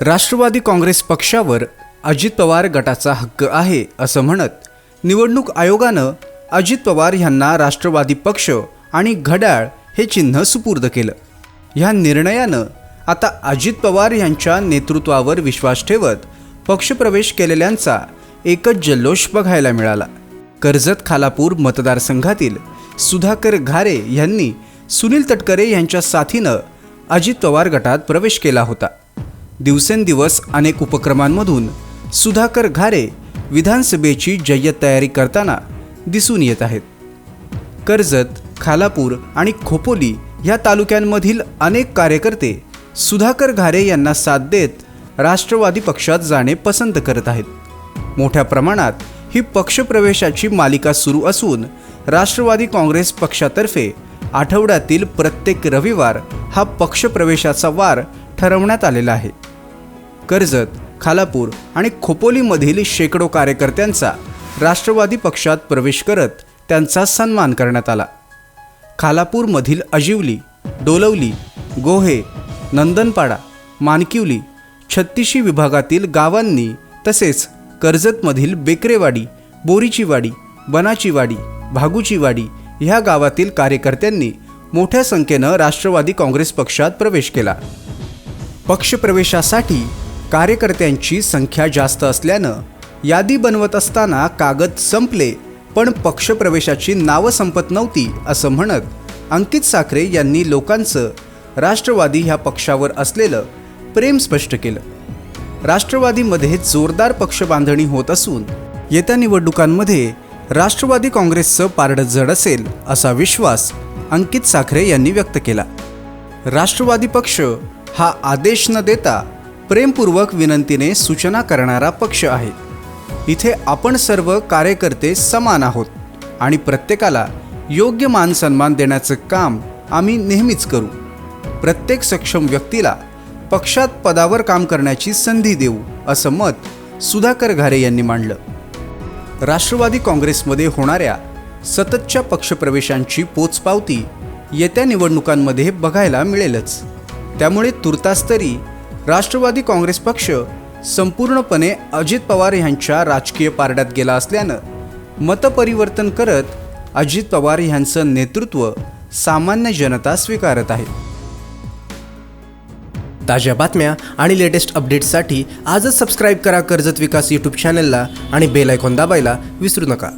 राष्ट्रवादी काँग्रेस पक्षावर अजित पवार गटाचा हक्क आहे असं म्हणत निवडणूक आयोगानं अजित पवार यांना राष्ट्रवादी पक्ष आणि घड्याळ हे चिन्ह सुपूर्द केलं. ह्या निर्णयानं आता अजित पवार यांच्या नेतृत्वावर विश्वास ठेवत पक्षप्रवेश केलेल्यांचा एकच जल्लोष बघायला मिळाला. कर्जत खालापूर मतदारसंघातील सुधाकर घारे यांनी सुनील तटकरे यांच्या साथीनं अजित पवार गटात प्रवेश केला होता. दिवसेंदिवस अनेक उपक्रमांमधून सुधाकर घारे विधानसभेची जय्यत तयारी करताना दिसून येत आहेत. कर्जत खालापूर आणि खोपोली या तालुक्यांमधील अनेक कार्यकर्ते सुधाकर घारे यांना साथ देत राष्ट्रवादी पक्षात जाणे पसंत करत आहेत. मोठ्या प्रमाणात ही पक्षप्रवेशाची मालिका सुरू असून राष्ट्रवादी काँग्रेस पक्षातर्फे आठवड्यातील प्रत्येक रविवार हा पक्षप्रवेशाचा वार ठरवण्यात आलेला आहे. कर्जत खालापूर आणि खोपोलीमधील शेकडो कार्यकर्त्यांचा राष्ट्रवादी पक्षात प्रवेश करत त्यांचा सन्मान करण्यात आला. खालापूरमधील अजिवली डोलवली गोहे नंदनपाडा मानकिवली छत्तीशी विभागातील गावांनी तसेच कर्जतमधील बेकरेवाडी बोरीचीवाडी बनाचीवाडी भागूचीवाडी ह्या गावातील कार्यकर्त्यांनी मोठ्या संख्येनं राष्ट्रवादी काँग्रेस पक्षात प्रवेश केला. पक्षप्रवेशासाठी कार्यकर्त्यांची संख्या जास्त असल्यानं यादी बनवत असताना कागद संपले पण पक्षप्रवेशाची नावं संपत नव्हती असं म्हणत अंकित साखरे यांनी लोकांचं राष्ट्रवादी ह्या पक्षावर असलेलं प्रेम स्पष्ट केलं. राष्ट्रवादीमध्ये जोरदार पक्ष बांधणी होत असून येत्या निवडणुकांमध्ये राष्ट्रवादी काँग्रेसचं पारडं जड असेल असा विश्वास अंकित साखरे यांनी व्यक्त केला. राष्ट्रवादी पक्ष हा आदेश न देता प्रेमपूर्वक विनंतीने सूचना करणारा पक्ष आहे. इथे आपण सर्व कार्यकर्ते समान आहोत आणि प्रत्येकाला योग्य मान सन्मान देण्याचं काम आम्ही नेहमीच करू. प्रत्येक सक्षम व्यक्तीला पक्षात पदावर काम करण्याची संधी देऊ असं मत सुधाकर घारे यांनी मांडलं. राष्ट्रवादी काँग्रेसमध्ये होणाऱ्या सततच्या पक्षप्रवेशांची पोचपावती येत्या निवडणुकांमध्ये बघायला मिळेलच. त्यामुळे तुर्तास तरी राष्ट्रवादी काँग्रेस पक्ष संपूर्णपणे अजित पवार यांच्या राजकीय पारड्यात गेला असल्यानं मतपरिवर्तन करत अजित पवार यांचं नेतृत्व सामान्य जनता स्वीकारत आहे. ताज्या बातम्या आणि लेटेस्ट अपडेट्ससाठी आजच सबस्क्राईब करा कर्जत विकास यूट्यूब चॅनलला आणि बेल आयकॉन दाबायला विसरू नका.